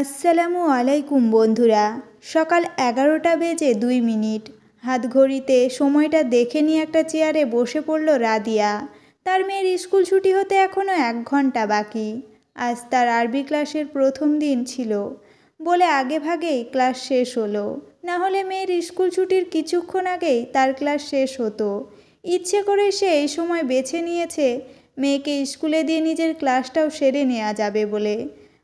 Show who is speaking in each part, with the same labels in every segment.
Speaker 1: আসসালামু আলাইকুম বন্ধুরা। সকাল এগারোটা বেজে দুই মিনিট। হাত ঘড়িতে সময়টা দেখে নিয়ে একটা চেয়ারে বসে পড়ল রাদিয়া। তার মেয়ের স্কুল ছুটি হতে এখনও এক ঘণ্টা বাকি। আজ তার আরবি ক্লাসের প্রথম দিন ছিল। বলে আগে ভাগেই ক্লাস শেষ হলো। না হলে মেয়ের স্কুল ছুটির কিছুক্ষণ আগেই তার ক্লাস শেষ হতো। ইচ্ছে করে সে এই সময় বেছে নিয়েছে, মেয়েকে স্কুলে দিয়ে নিজের ক্লাসটাও সেরে নেওয়া যাবে বলে।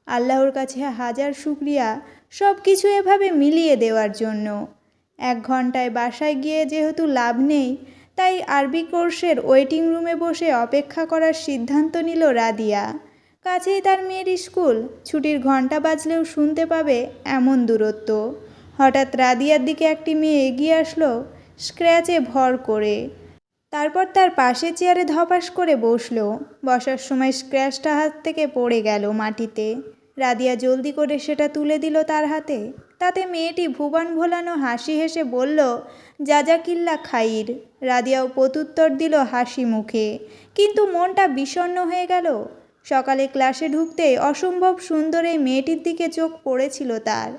Speaker 1: আল্লাহর কাছে হাজার শুক্রিয়া সব কিছু এভাবে মিলিয়ে দেওয়ার জন্য। এক ঘন্টায় বাসায় গিয়ে যেহেতু লাভ নেই, তাই আরবি কোর্সের ওয়েটিং রুমে বসে অপেক্ষা করার সিদ্ধান্ত নিল রাদিয়া। কাছেই তার মেয়ের স্কুল, ছুটির ঘণ্টা বাজলেও শুনতে পাবে এমন দূরত্ব। হঠাৎ রাদিয়ার দিকে একটি মেয়ে এগিয়ে আসলো, স্ক্র্যাচে ভর করে। তারপর তার পাশে চেয়ারে ধপাস করে বসল। বসার সময় স্ক্র্যাচটা হাত থেকে পড়ে গেল মাটিতে। রাদিয়া জলদি করে সেটা তুলে দিল তার হাতে। তাতে মেয়েটি ভুবন ভোলানো হাসি হেসে বলল, যা যাজাকিল্লা খাইর। রাদিয়াও প্রত্যুত্তর দিল হাসি মুখে। কিন্তু মনটা বিষণ্ণ হয়ে গেল। সকালে ক্লাসে ঢুকতেই অসম্ভব সুন্দর এই মেয়েটির দিকে চোখ পড়েছিল তার।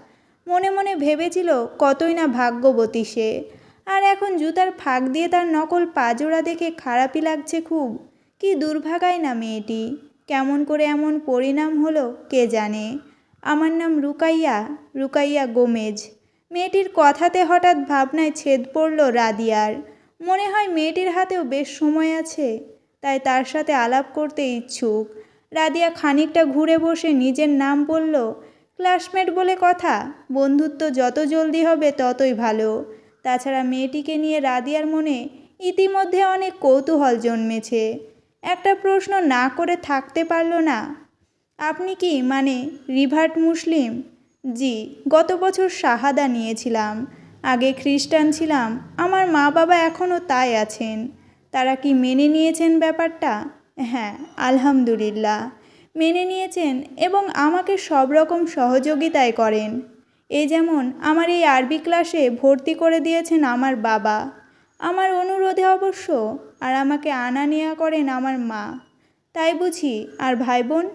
Speaker 1: মনে মনে ভেবেছিল, কতই না ভাগ্যবতী সে। আর এখন জুতার ফাঁক দিয়ে তার নকল পাজোড়া দেখে খারাপই লাগছে খুব। কি দুর্ভাগাই না মেয়েটি। কেমন করে এমন পরিণাম হলো কে জানে? আমার নাম রুকাইয়া রুকাইয়া গোমেজ। মেয়েটির কথাতে হঠাৎ ভাবনায় ছেদ পড়ল রাদিয়ার। মনে হয় মেয়েটির হাতেও বেশ সময় আছে, তাই তার সাথে আলাপ করতে ইচ্ছুক। রাদিয়া খানিকটা ঘুরে বসে নিজের নাম বলল, ক্লাসমেট বলে কথা, বন্ধুত্ব যত জলদি হবে ততই ভালো। তাছাড়া মেয়েটিকে নিয়ে রাদিয়ার মনে ইতিমধ্যে অনেক কৌতূহল জন্মেছে। একটা প্রশ্ন না করে থাকতে পারল না। আপনি কি মানে রিভার্ট মুসলিম? জি, গত বছর শাহাদা নিয়েছিলাম। আগে খ্রিস্টান ছিলাম, আমার মা বাবা এখনও তাই আছেন। তারা কি মেনে নিয়েছেন ব্যাপারটা? হ্যাঁ আলহামদুলিল্লাহ। মেনে নিয়েছেন এবং আমাকে সব রকম সহযোগিতায় করেন। এই যেমন আমার এই আরবি ক্লাসে ভর্তি করে দিয়েছেন আমার বাবা। আমার অনুরোধে অবশ্য, আর আমাকে আনা নেওয়া করেন আমার মা। তাই বুঝি, আর ভাই বোন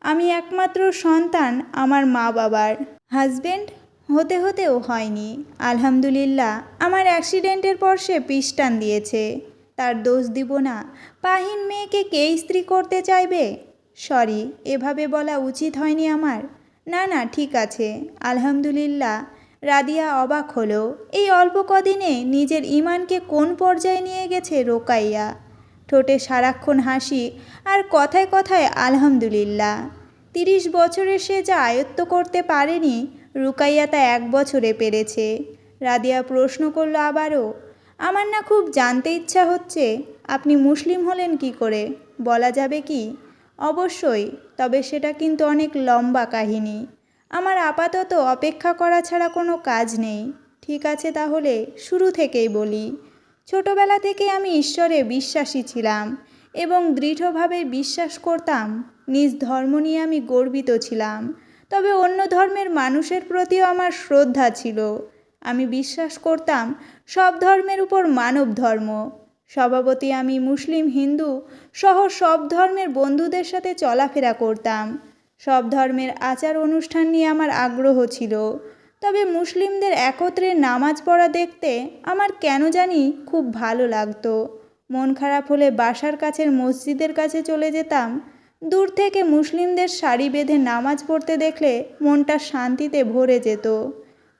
Speaker 1: আমি একমাত্র সন্তান আমার মা বাবার। হাজবেন্ড হতে হতেও হয়নি। আলহামদুলিল্লাহ, আমার অ্যাক্সিডেন্টের পর সে পিস্টান দিয়েছে। তার দোষ দিব না। পাহিন মেয়েকে কে স্ত্রী করতে চাইবে? সরি, এভাবে বলা উচিত হয়নি আমার। না না, ঠিক আছে। আলহামদুলিল্লাহ রাদিয়া অবাক হলো, এই অল্প কদিনে নিজের ইমানকে কোন পর্যায়ে নিয়ে গেছে রোকাইয়া? ঠোঁটে সারাক্ষণ হাসি আর কথায় কথায় আলহামদুলিল্লাহ। তিরিশ বছরে সে যা আয়ত্ত করতে পারেনি, রুকাইয়া তা এক বছরে পেরেছে। রাদিয়া প্রশ্ন করল আবারও, আমার না খুব জানতে ইচ্ছা হচ্ছে, আপনি মুসলিম হলেন কি করে? বলা যাবে কি? অবশ্যই, তবে সেটা কিন্তু অনেক লম্বা কাহিনী। আমার আপাতত অপেক্ষা করা ছাড়া কোনো কাজ নেই। ঠিক আছে তাহলে, শুরু থেকেই বলি। ছোটবেলা থেকে আমি ঈশ্বরে বিশ্বাসী ছিলাম এবং দৃঢ়ভাবে বিশ্বাস করতাম, নিজ ধর্ম নিয়ে আমি গর্বিত ছিলাম। তবে অন্য ধর্মের মানুষের প্রতিও আমার শ্রদ্ধা ছিল। আমি বিশ্বাস করতাম, সব ধর্মের উপর মানব ধর্ম। স্বভাবতই আমি মুসলিম, হিন্দু সহ সব ধর্মের বন্ধুদের সাথে চলাফেরা করতাম। সব ধর্মের আচার অনুষ্ঠান নিয়ে আমার আগ্রহ ছিল। তবে মুসলিমদের একত্রে নামাজ পড়া দেখতে আমার কেন জানি খুব ভালো লাগতো। মন খারাপ হলে বাসার কাছের মসজিদের কাছে চলে যেতাম। দূর থেকে মুসলিমদের শাড়ি বেঁধে নামাজ পড়তে দেখলে মনটা শান্তিতে ভরে যেত।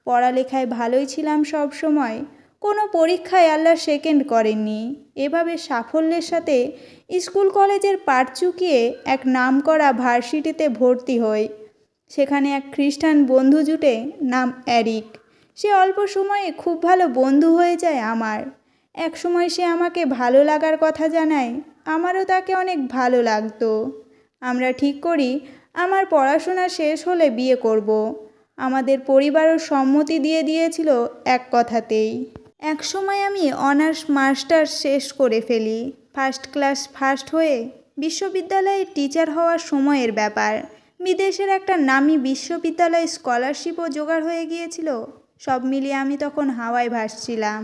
Speaker 1: পড়ালেখায় ভালোই ছিলাম সব সময়। কোনো পরীক্ষায় আল্লাহ সেকেন্ড করেননি। এভাবে সাফল্যের সাথে স্কুল কলেজের পাট চুকিয়ে এক নামকরা ভার্সিটিতে ভর্তি হই। সেখানে এক খ্রিস্টান বন্ধু জুটে নাম অ্যারিক সে অল্প সময়ে খুব ভালো বন্ধু হয়ে যায় আমার। এক সময় সে আমাকে ভালো লাগার কথা জানায়, আমারও তাকে অনেক ভালো লাগতো। আমরা ঠিক করি, আমার পড়াশোনা শেষ হলে বিয়ে করব। আমাদের পরিবারও সম্মতি দিয়ে দিয়েছিল এক কথাতেই। এক সময় আমি অনার্স মাস্টার্স শেষ করে ফেলি। ফার্স্ট ক্লাস ফার্স্ট হয়ে বিশ্ববিদ্যালয়ে টিচার হওয়ার সময়ের ব্যাপার। বিদেশের একটা নামি বিশ্ববিদ্যালয় স্কলারশিপও জোগাড় হয়ে গিয়েছিল। সব মিলিয়ে আমি তখন হাওয়ায় ভাসছিলাম।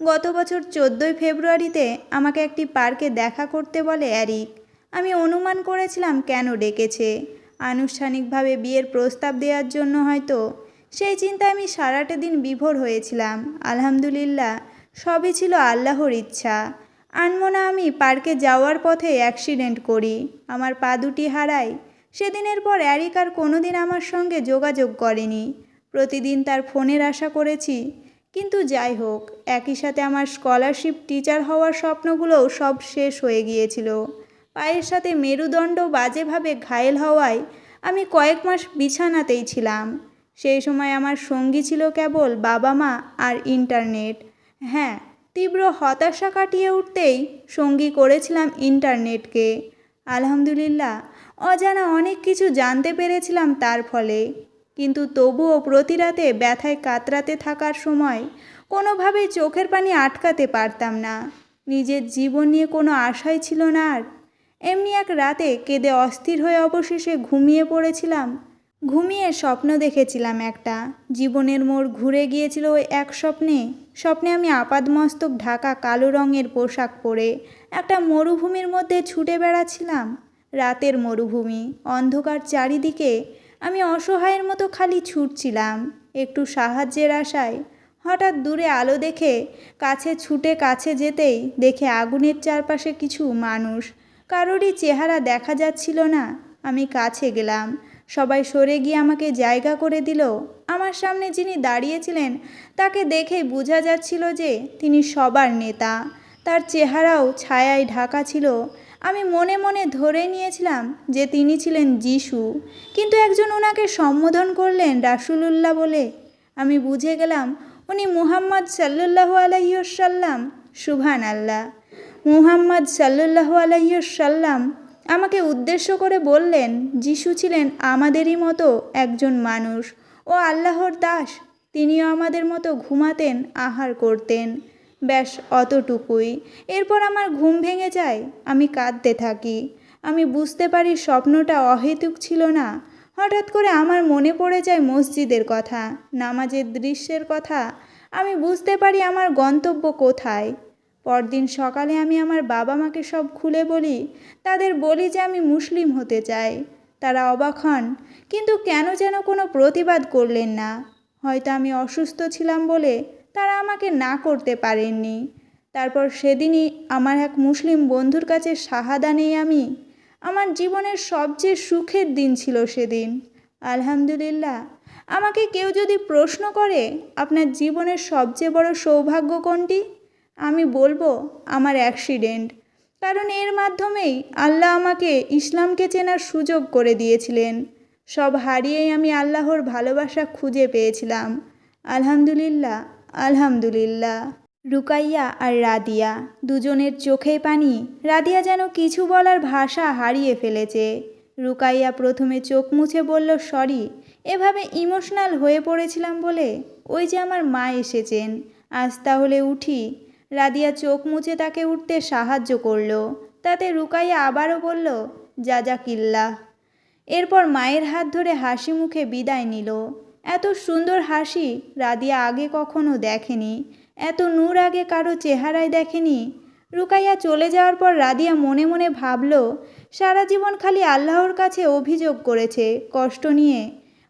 Speaker 1: গত বছর চোদ্দোই ফেব্রুয়ারিতে আমাকে একটি পার্কে দেখা করতে বলে অ্যারিক। আমি অনুমান করেছিলাম কেন ডেকেছে। আনুষ্ঠানিকভাবে বিয়ের প্রস্তাব দেওয়ার জন্য হয়তো সেই চিন্তায় আমি সারাটা দিন বিভোর হয়েছিলাম। আলহামদুলিল্লাহ, সবই ছিল আল্লাহর ইচ্ছা। আনমনা আমি পার্কে যাওয়ার পথে অ্যাক্সিডেন্ট করি। আমার পা দুটি হারাই সেদিনের পর অ্যারিক আর কোনোদিন আমার সঙ্গে যোগাযোগ করেনি। প্রতিদিন তার ফোনের আশা করেছি। কিন্তু যাই হোক, একই সাথে আমার স্কলারশিপ টিচার হওয়ার স্বপ্নগুলোও সব শেষ হয়ে গিয়েছিল। পায়ের সাথে মেরুদণ্ড বাজেভাবে ঘায়েল হওয়ায় আমি কয়েক মাস বিছানাতেই ছিলাম। সেই সময় আমার সঙ্গী ছিল কেবল বাবা মা আর ইন্টারনেট। হ্যাঁ তীব্র হতাশা কাটিয়ে উঠতেই সঙ্গী করেছিলাম ইন্টারনেটকে। আলহামদুলিল্লাহ, অজানা অনেক কিছু জানতে পেরেছিলাম তার ফলে। কিন্তু তবুও প্রতি রাতে ব্যথায় কাতরাতে থাকার সময় কোনোভাবেই চোখের পানি আটকাতে পারতাম না। নিজের জীবন নিয়ে কোনো আশাই ছিল না আর। এমনি এক রাতে কেঁদে অস্থির হয়ে অবশেষে ঘুমিয়ে পড়েছিলাম। ঘুমিয়ে স্বপ্ন দেখেছিলাম একটা। জীবনের মোড় ঘুরে গিয়েছিল ওই এক স্বপ্নে। স্বপ্নে আমি আপাদমস্তক ঢাকা কালো রঙের পোশাক পরে একটা মরুভূমির মধ্যে ছুটে বেড়াচ্ছিলাম। রাতের মরুভূমি, অন্ধকার চারিদিকে আমি অসহায়ের মতো খালি ছুটছিলাম। একটু সাহায্যের আশায় হঠাৎ দূরে আলো দেখে কাছে ছুটে কাছে যেতেই দেখে আগুনের চারপাশে কিছু মানুষ। কারোরই চেহারা দেখা যাচ্ছিল না। আমি কাছে গেলাম। সবাই সরে গিয়ে আমাকে জায়গা করে দিল। আমার সামনে যিনি দাঁড়িয়েছিলেন, তাকে দেখেই বোঝা যাচ্ছিল যে তিনি সবার নেতা। তার চেহারাও ছায়ায় ঢাকা ছিল। আমি মনে মনে ধরে নিয়েছিলাম যে তিনি ছিলেন যিশু। কিন্তু একজন ওনাকে সম্বোধন করলেন রাসুলুল্লাহ বলে, আমি বুঝে গেলাম উনি মুহাম্মদ সাল্লু আলহিউসাল্লাম সুভান আল্লাহ মুহাম্মদ সাল্লু আলহিউসাল্লাম আমাকে উদ্দেশ্য করে বললেন, যিশু ছিলেন আমাদেরই মতো একজন মানুষ ও আল্লাহর দাস। তিনিও আমাদের মতো ঘুমাতেন, আহার করতেন। ব্যাস, অতটুকুই। এরপর আমার ঘুম ভেঙে যায়, আমি কাঁদতে থাকি। আমি বুঝতে পারি স্বপ্নটা অহেতুক ছিল না। হঠাৎ করে আমার মনে পড়ে যায় মসজিদের কথা, নামাজের দৃশ্যের কথা। আমি বুঝতে পারি আমার গন্তব্য কোথায়। পরদিন সকালে আমি আমার বাবা মাকে সব খুলে বলি, তাদের বলি যে আমি মুসলিম হতে চাই। তারা অবাক হন, কিন্তু কেন যেন কোনো প্রতিবাদ করলেন না। হয়তো আমি অসুস্থ ছিলাম বলে তারা আমাকে না করতে পারেননি। তারপর সেদিনই আমার এক মুসলিম বন্ধুর কাছে সাহাদা নেই আমি। আমার জীবনের সবচেয়ে সুখের দিন ছিল সেদিন। আলহামদুলিল্লাহ। আমাকে কেউ যদি প্রশ্ন করে, আপনার জীবনের সবচেয়ে বড় সৌভাগ্য কোনটি? আমি বলব আমার অ্যাক্সিডেন্ট। কারণ এর মাধ্যমেই আল্লাহ আমাকে ইসলামকে চেনার সুযোগ করে দিয়েছিলেন। সব হারিয়েই আমি আল্লাহর ভালোবাসা খুঁজে পেয়েছিলাম। আলহামদুলিল্লাহ আলহামদুলিল্লাহ। রুকাইয়া আর রাদিয়া, দুজনের চোখে পানি, রাদিয়া যেন কিছু বলার ভাষা হারিয়ে ফেলেছে। রুকাইয়া প্রথমে চোখ মুছে বলল, সরি, এভাবে ইমোশনাল হয়ে পড়েছিলাম বলে? ওই যে আমার মা এসেছেন। আজ তাহলে উঠি। রাদিয়া চোখ মুছে তাকে উঠতে সাহায্য করল। তাতে রুকাইয়া আবারও বলল জাজাকিল্লা এরপর মায়ের হাত ধরে হাসি মুখে বিদায় নিল। এত সুন্দর হাসি রাদিয়া আগে কখনো দেখেনি। এত নূর আগে কারও চেহারায় দেখেনি। রুকাইয়া চলে যাওয়ার পর রাদিয়া মনে মনে ভাবল, সারা জীবন খালি আল্লাহর কাছে অভিযোগ করেছে, কষ্ট নিয়ে।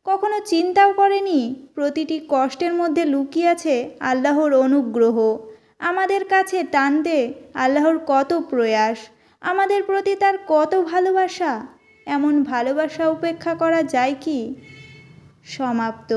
Speaker 1: কখনো চিন্তাও করেনি, প্রতিটি কষ্টের মধ্যে লুকিয়ে আছে আল্লাহর অনুগ্রহ। আমাদের কাছে টানতে আল্লাহর কত প্রয়াস, আমাদের প্রতি তার কত ভালোবাসা, এমন ভালোবাসা উপেক্ষা করা যায় কি? সমাপ্ত।